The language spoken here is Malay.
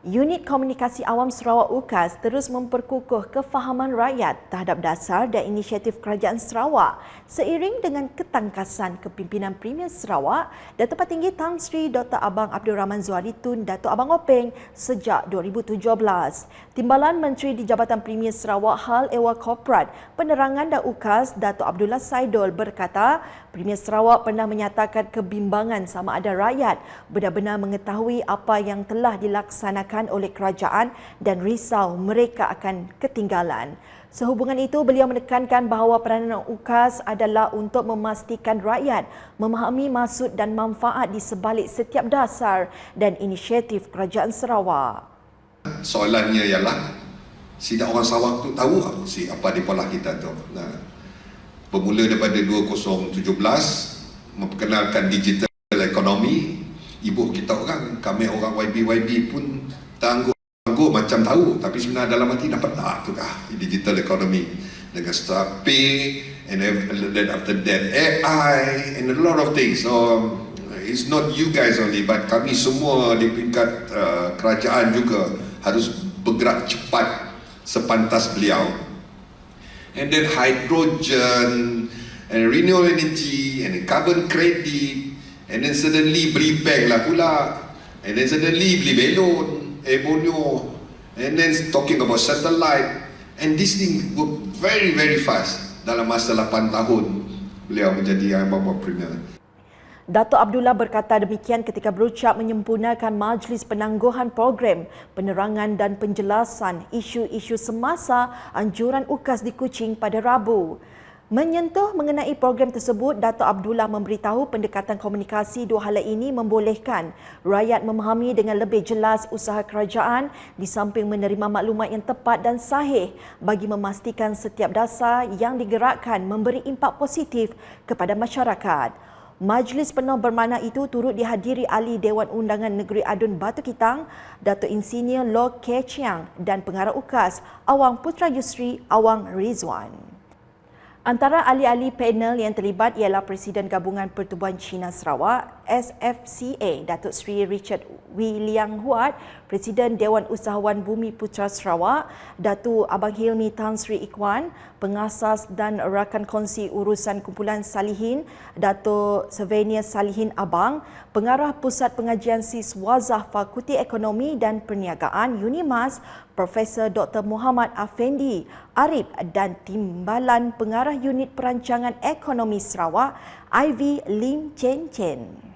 Unit Komunikasi Awam Sarawak UKAS terus memperkukuh kefahaman rakyat terhadap dasar dan inisiatif Kerajaan Sarawak seiring dengan ketangkasan kepimpinan Premier Sarawak dan Tempat Tinggi Tan Sri Dr. Abang Abdul Rahman Zuari Tun Datuk Abang Openg sejak 2017. Timbalan Menteri di Jabatan Premier Sarawak Hal Ehwal Korporat Penerangan dan UKAS Datuk Abdullah Saidol berkata Premier Sarawak pernah menyatakan kebimbangan sama ada rakyat benar-benar mengetahui apa yang telah dilaksanakan dilaksanakan oleh kerajaan dan risau mereka akan ketinggalan. Sehubungan itu, beliau menekankan bahawa peranan UKAS adalah untuk memastikan rakyat memahami maksud dan manfaat di sebalik setiap dasar dan inisiatif Kerajaan Sarawak. Soalannya ialah, sidak orang Sarawak tu tahu si apa di pola kita tu. Nah, bermula daripada 2017 memperkenalkan digital ekonomi ibu kita orang kami orang YB-YB pun tangguh tangguh macam tahu tapi sebenarnya dalam hati dapat tak tu kah? Digital economy. Dengan start pay and then after that AI and a lot of things. So it's not you guys only but kami semua di peringkat uh, kerajaan juga harus bergerak cepat sepantas beliau. And then hydrogen and renewable energy and carbon credit And then suddenly beli bank lah pula. And then suddenly beli belon, ebonyo. And then talking about satellite. And this thing work very very fast. Dalam masa 8 tahun beliau menjadi yang bapa premier. Dato Abdullah berkata demikian ketika berucap menyempurnakan majlis penangguhan program penerangan dan penjelasan isu-isu semasa anjuran UKAS di Kuching pada Rabu. Menyentuh mengenai program tersebut, Dato' Abdullah memberitahu pendekatan komunikasi dua hala ini membolehkan rakyat memahami dengan lebih jelas usaha kerajaan di samping menerima maklumat yang tepat dan sahih bagi memastikan setiap dasar yang digerakkan memberi impak positif kepada masyarakat. Majlis penuh bermakna itu turut dihadiri ahli Dewan Undangan Negeri Adun Batu Kitang, Datuk Insinyur Lo Ke Chiang dan pengarah UKAS Awang Putra Yusri Awang Rizwan. Antara ahli-ahli panel yang terlibat ialah Presiden Gabungan Pertubuhan Cina Sarawak, SFCA, Datuk Seri Richard Wee Liang Huat, Presiden Dewan Usahawan Bumi Putra Sarawak, Datuk Abang Hilmi Tan Sri Ikwan, pengasas dan rakan kongsi urusan kumpulan Salihin, Datuk Savenia Salihin Abang, pengarah Pusat Pengajian Siswazah Fakulti Ekonomi dan Perniagaan UNIMAS, Profesor Dr. Muhammad Afendi, Arif dan Timbalan Pengarah Unit Perancangan Ekonomi Sarawak, Ivy Lim Chen Chen.